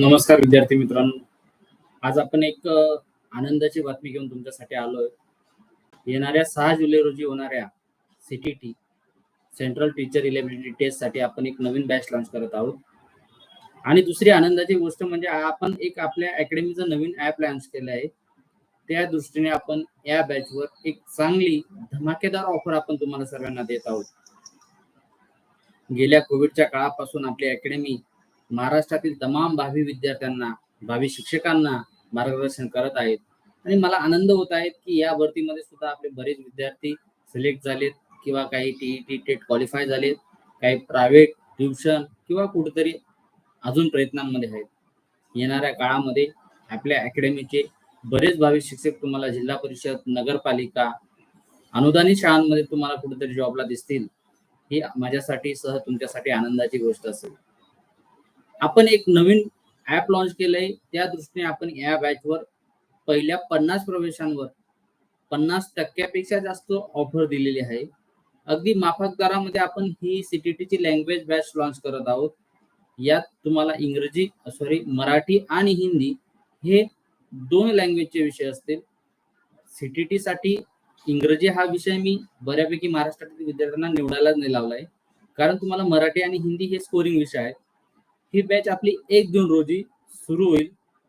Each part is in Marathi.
नमस्कार विद्यार्थी मित्रांनो. आज आपण एक आनंदाची बातमी घेऊन तुमच्यासाठी आलोय. येणाऱ्या सहा जुलै रोजी होणाऱ्या सीटीटी सेंट्रल टीचर इलेबिलिटी टेस्टसाठी आपण एक नवीन बॅच लॉन्च करत आहोत. आणि दुसरी आनंदाची गोष्ट म्हणजे आपण एक आपल्या अकॅडमीचं नवीन ऍप लॉन्च केलं आहे. त्या दृष्टीने आपण या बॅचवर एक चांगली धमाकेदार ऑफर आपण तुम्हाला सर्वांना देत आहोत. गेल्या कोविडच्या काळापासून आपली अकॅडमी महाराष्ट्रातील तमाम भावी विद्यार्थ्यांना भावी शिक्षकांना मार्गदर्शन करत आहेत. आणि मला आनंद होत आहे की या भरतीमध्ये सुद्धा आपले बरेच विद्यार्थी सिलेक्ट झालेत किंवा काही टीईटी टेट क्वालिफाय झालेत काही प्रायव्हेट ट्युशन किंवा कुठेतरी अजून प्रयत्नांमध्ये आहेत. येणाऱ्या काळामध्ये आपल्या अकॅडमीचे बरेच भावी शिक्षक तुम्हाला जिल्हा परिषद नगरपालिका अनुदानित शाळांमध्ये तुम्हाला कुठेतरी जॉबला दिसतील. ही माझ्यासाठी सह तुमच्यासाठी आनंदाची गोष्ट असेल. आपण एक नवीन ऍप लॉन्च केलंय. त्या दृष्टीने आपण या बॅचवर पहिल्या पन्नास प्रवेशांवर पन्नास टक्क्यापेक्षा जास्त ऑफर दिलेली आहे. अगदी माफक दरामध्ये आपण ही सीटीटीची लँग्वेज बॅच लॉन्च करत आहोत. यात तुम्हाला इंग्रजी सॉरी मराठी आणि हिंदी हे दोन लँग्वेजचे विषय असतील. सीटीटी साठी इंग्रजी हा विषय मी बऱ्यापैकी महाराष्ट्रातील विद्यार्थ्यांना निवडायला नाही लावलाय. कारण तुम्हाला मराठी आणि हिंदी हे स्कोरिंग विषय आहेत. ही बॅच आपली एक जून रोजी सुरू होईल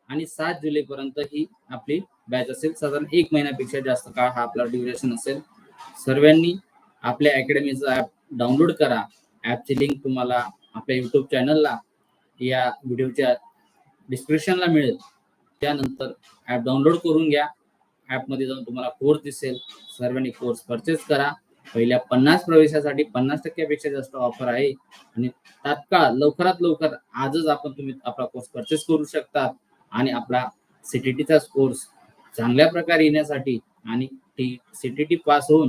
आणि सात जुलै पर्यंत ही आपली बॅच असेल. साधारण एक महिन्यापेक्षा जास्त काळ हा आपला ड्युरेशन असेल. सर्वांनी आपल्या अकॅडमीचं ऍप डाउनलोड करा. ऍपची लिंक तुम्हाला आपल्या युट्यूब चॅनलला या व्हिडिओच्या डिस्क्रिप्शनला मिळेल. त्यानंतर ऍप डाउनलोड करून घ्या. ऍपमध्ये जाऊन तुम्हाला कोर्स दिसेल. सर्वांनी कोर्स परचेस करा. पहिल्या पन्नास प्रवेशासाठी पन्नास टक्क्यापेक्षा जास्त ऑफर आहे. आणि तात्काळ लवकरात लवकर आजच आपण तुम्ही आपला कोर्स परचेस करू शकता आणि आपला सीटीटीचा कोर्स चांगल्या प्रकारे येण्यासाठी आणि टी सीटीटी पास होऊन